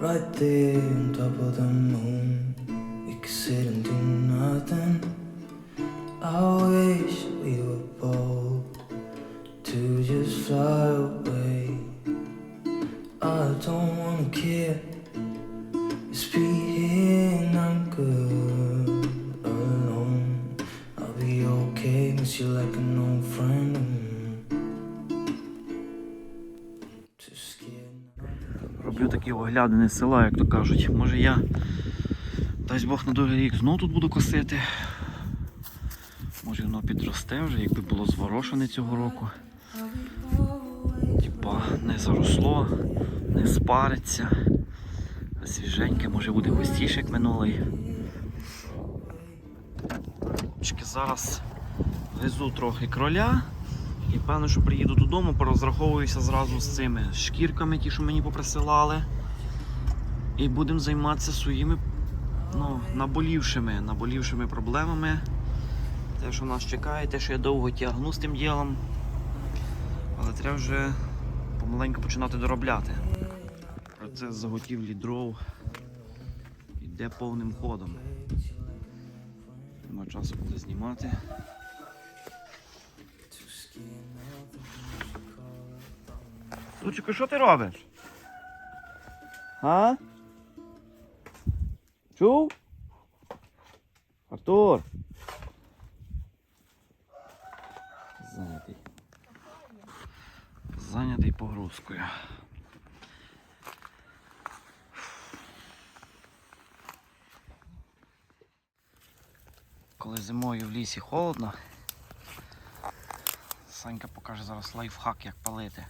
Right there on top of the moon, we could sit and do nothing. I wish we were bold to just fly scared. Такі оглядини села, як то кажуть. Може я, дасть Бог на другий рік, знов тут буду косити. Може воно підросте вже, якби було зворошене цього року. Типа не заросло, не спариться. Свіженьке, може буде густіше, як минулий. Зараз везу трохи кроля. І певно, що приїду додому, порозраховуюся зразу з цими шкірками, ті, що мені поприсилали. І будемо займатися своїми ну, наболівшими, наболівшими проблемами. Те, що нас чекає, те, що я довго тягну з тим ділом. Але треба вже помаленьку починати доробляти. Процес заготівлі дров йде повним ходом. Нема часу буде знімати. Лучику, що ти робиш? А? Чув? Артур. Зайнятий. Зайнятий погрузкою. Коли зимою в лісі холодно, Санька покаже зараз лайфхак, як палити.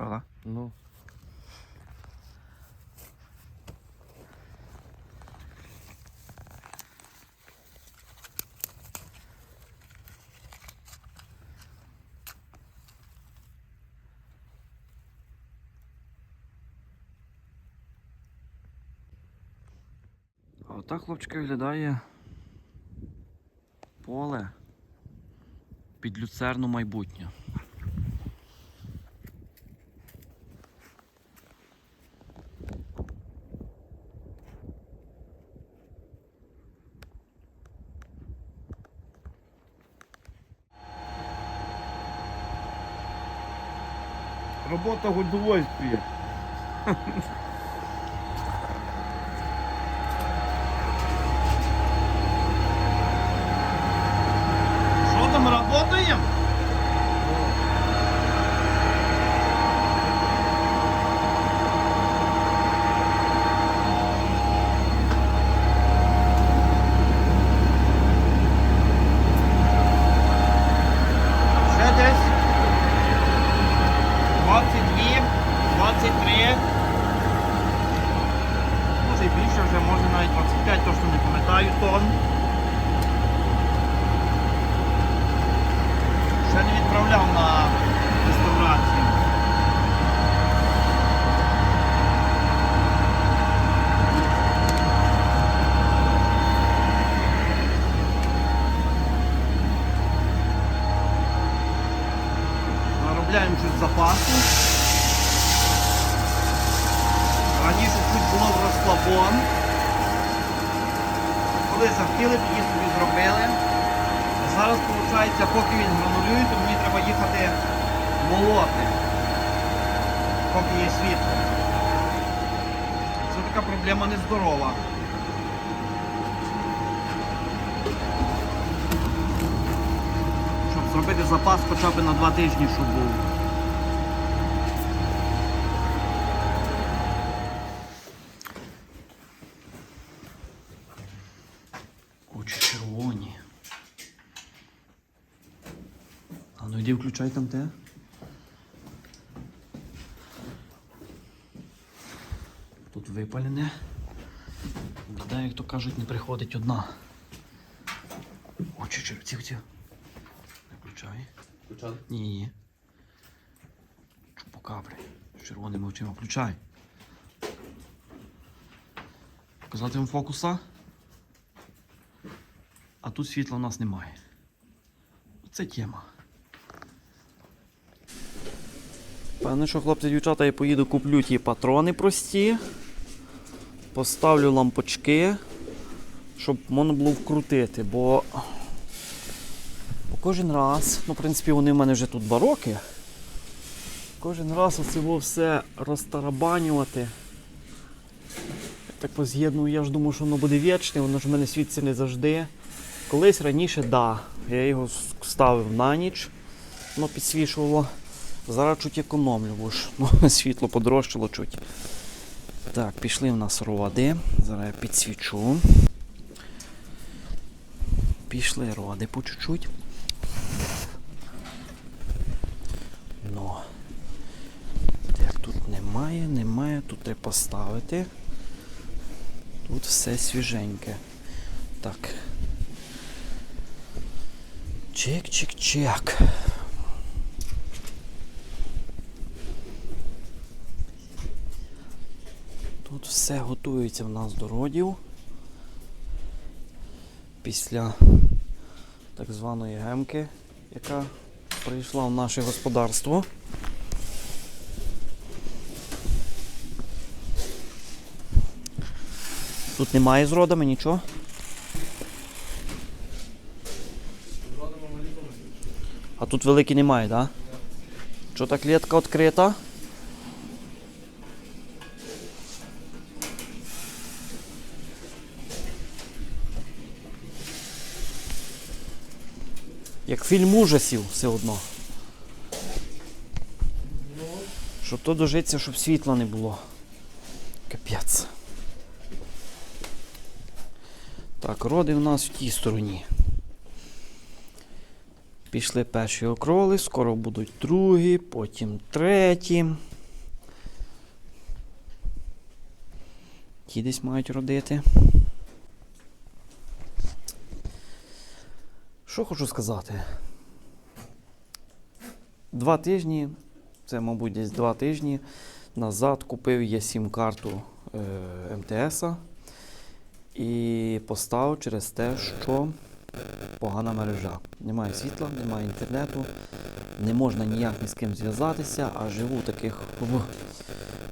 Правда? Ну. А отак, хлопчики, виглядає поле під люцерну майбутнє. Работа в удовольствие. Захотіли, тоді собі зробили. Зараз, виходить, поки він гранулює, то мені треба їхати молоти, поки є світло. Це така проблема нездорова. Щоб зробити запас хоча б на два тижні, щоб був. Ну включай там те. Тут випалене. Біда, як то кажуть, не приходить одна. Червоні. Тихо, тихо. Не включай. Включали? Ні, ні. Чупакабри. З червоними очима. Включай. Показати вам фокуса. А тут світла у нас немає. Це тема. Певне, що хлопці дівчата, я поїду куплю ті патрони прості. Поставлю лампочки, щоб можна було вкрутити, бо, бо кожен раз, ну, в принципі, вони в мене вже тут два роки. Кожен раз оце все розтарабанювати. Так поз'єдную, я ж думаю, що воно буде вічне, воно ж в мене світиться не завжди. Колись раніше, да, я його ставив на ніч, воно підсвічувало. Зараз чуть економлю, бо ж ну, світло подорожчало чуть. Так, пішли в нас роди. Зараз я підсвічу. Пішли роди по чуть-чуть. Ну. Так, тут немає, немає, тут треба поставити. Тут все свіженьке. Так. Чек-чек-чек. Тут все готується в нас до родів. Після так званої гемки, яка прийшла в наше господарство. Тут немає з родами нічого. А тут великий немає, так? Да? Що та клітка відкрита? Фільм ужасів все одно. Щоб то дожиться, щоб світла не було. Капець. Так, роди у нас в тій стороні. Пішли перші окроли, скоро будуть другі, потім треті. Ті десь мають родити. Що хочу сказати? Два тижні, це, мабуть, десь два тижні назад купив я сім-карту е, МТС і поставив через те, що погана мережа. Немає світла, немає інтернету, не можна ніяк ні з ким зв'язатися, а живу таких в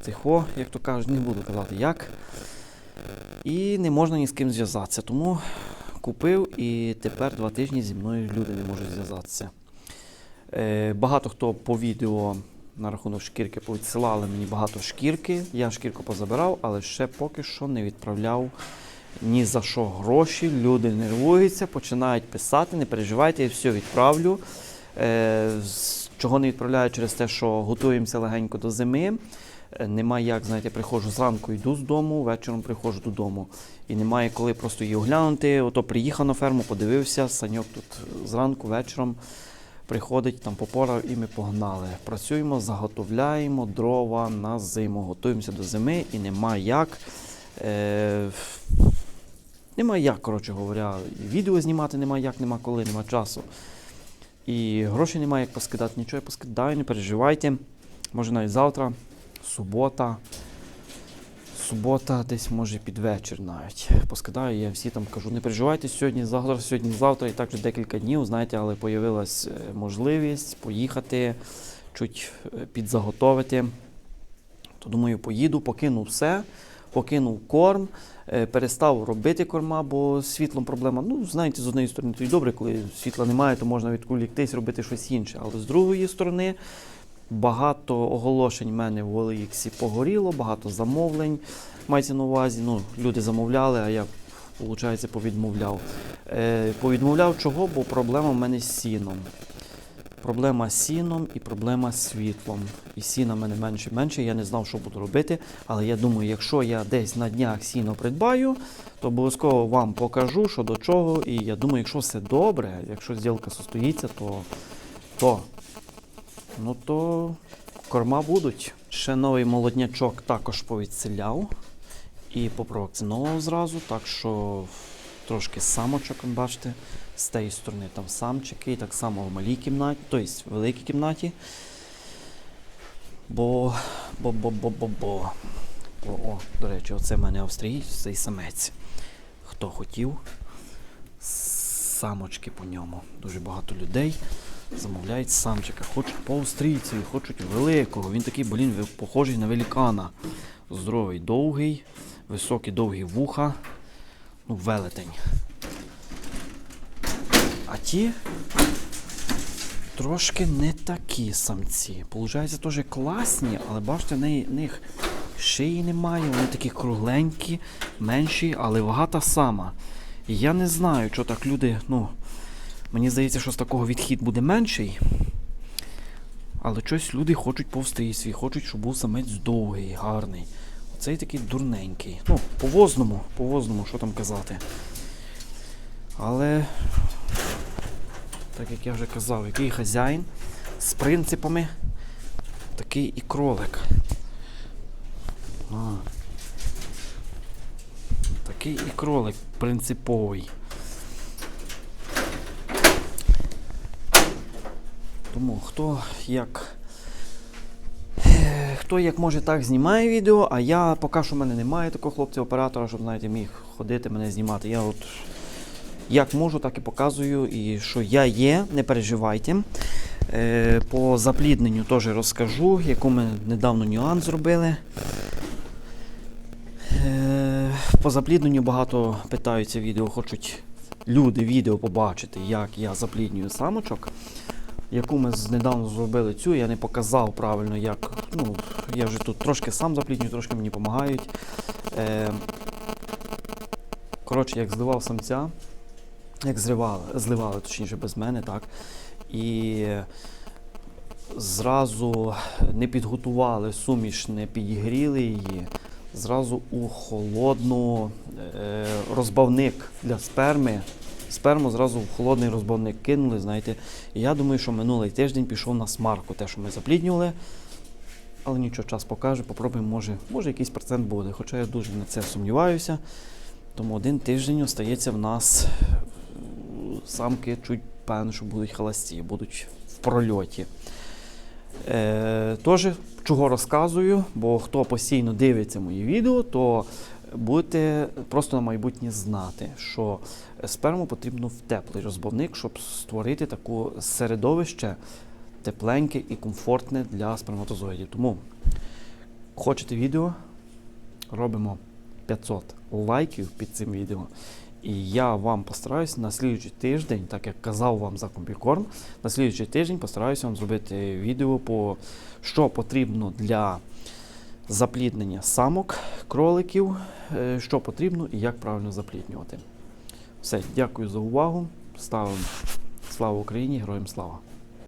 тихо, як то кажуть, не буду казати як. І не можна ні з ким зв'язатися. Тому купив і тепер два тижні зі мною люди не можуть зв'язатися. Е, багато хто по відео на рахунок шкірки повідсилали мені багато шкірки. Я шкірку позабирав, але ще поки що не відправляв ні за що гроші. Люди нервуються, починають писати, не переживайте, я все відправлю. Е, чого не відправляю через те, що готуємося легенько до зими. Е, Нема як, знаєте, приходжу зранку, йду з дому, вечором приходжу додому. І немає коли просто її оглянути. Ото приїхав на ферму, подивився, саньок тут зранку, вечором приходить, там попорав і ми погнали. Працюємо, заготовляємо дрова на зиму, готуємося до зими і нема як. Е, нема як, коротше говоря, відео знімати нема як, нема коли, нема часу. І грошей немає як поскидати, нічого я поскидаю, не переживайте. Може навіть завтра, субота. Субота, десь може під вечір навіть. Поскидаю, я всі там кажу, не переживайте сьогодні, завтра, сьогодні, завтра, і так вже декілька днів, знаєте, але появилась е, можливість поїхати, чуть е, підзаготовити. То думаю, поїду, покину все, покинув корм, е, перестав робити корма, бо світлом проблема. Ну, знаєте, з однієї сторони, то й добре, коли світла немає, то можна відволіктись, робити щось інше. Але з другої сторони, багато оголошень в мене в OLX погоріло, багато замовлень. Мається на увазі, ну, люди замовляли, а я, виходить, повідмовляв. Е, повідмовляв чого? Бо проблема в мене з сіном. Проблема з сіном і проблема з світлом. І сіна в мене менше і менше, я не знав, що буду робити. Але я думаю, якщо я десь на днях сіно придбаю, то обов'язково вам покажу, що до чого. І я думаю, якщо все добре, якщо зділка состоїться, то, то, ну то корма будуть. Ще новий молоднячок також повідселяв і попровакцинував зразу, так що трошки самочок, бачите, з тієї сторони там самчики, і так само в малій кімнаті, тобто в великій кімнаті. Бо, бо, бо, бо, бо, бо. О, о, до речі, оце в мене австрієць, цей самець. Хто хотів? самочки по ньому. Дуже багато людей замовляють самчика. Хочуть по австрійцеві, хочуть великого. Він такий, блін, похожий на великана. Здоровий, довгий, високі довгі вуха. Ну, велетень. А ті трошки не такі самці. Получається, теж класні, але бачите, в них шиї немає, вони такі кругленькі, менші, але вага та сама. І я не знаю, що так люди, ну, мені здається, що з такого відхід буде менший. Але щось люди хочуть повстрій хочуть, щоб був самець довгий, гарний. Оцей такий дурненький. Ну, по возному, по возному, що там казати. Але, так як я вже казав, який хазяїн з принципами, такий і кролик. А. Такий і кролик принциповий. Тому хто як. е, Хто як може, так знімає відео, а я поки що в мене немає такого хлопця-оператора, щоб знаєте, міг ходити мене знімати. Я от як можу, так і показую. І що я є, не переживайте. Е, по заплідненню теж розкажу, яку ми недавно нюанс зробили. Е, по заплідненню багато питаються відео, хочуть люди відео побачити, як я запліднюю самочок. Яку ми недавно зробили цю, я не показав правильно, як. Ну, я вже тут трошки сам запліднюю, трошки мені допомагають. Е, коротше, як зливав самця, як зривали, зливали, точніше, без мене, так. І зразу не підготували суміш, не підігріли її. Зразу у холодну е, розбавник для сперми. Сперму зразу в холодний розбавник кинули, знаєте. І я думаю, що минулий тиждень пішов на смарку, те, що ми запліднювали. Але нічого, час покаже, попробуємо, може, може якийсь процент буде. Хоча я дуже на це сумніваюся. Тому один тиждень остається в нас самки чуть певно, що будуть холості, будуть в прольоті. Е, Тож, чого розказую, бо хто постійно дивиться мої відео, то будете просто на майбутнє знати, що сперму потрібно в теплий розбавник, щоб створити таке середовище тепленьке і комфортне для сперматозоїдів. Тому хочете відео, робимо 500 лайків під цим відео. І я вам постараюсь на слідуючий тиждень, так як казав вам за комбікорм, на слідуючий тиждень постараюся вам зробити відео по що потрібно для запліднення самок, кроликів, е, що потрібно і як правильно запліднювати. Все, дякую за увагу. Ставимо слава Україні, героям слава!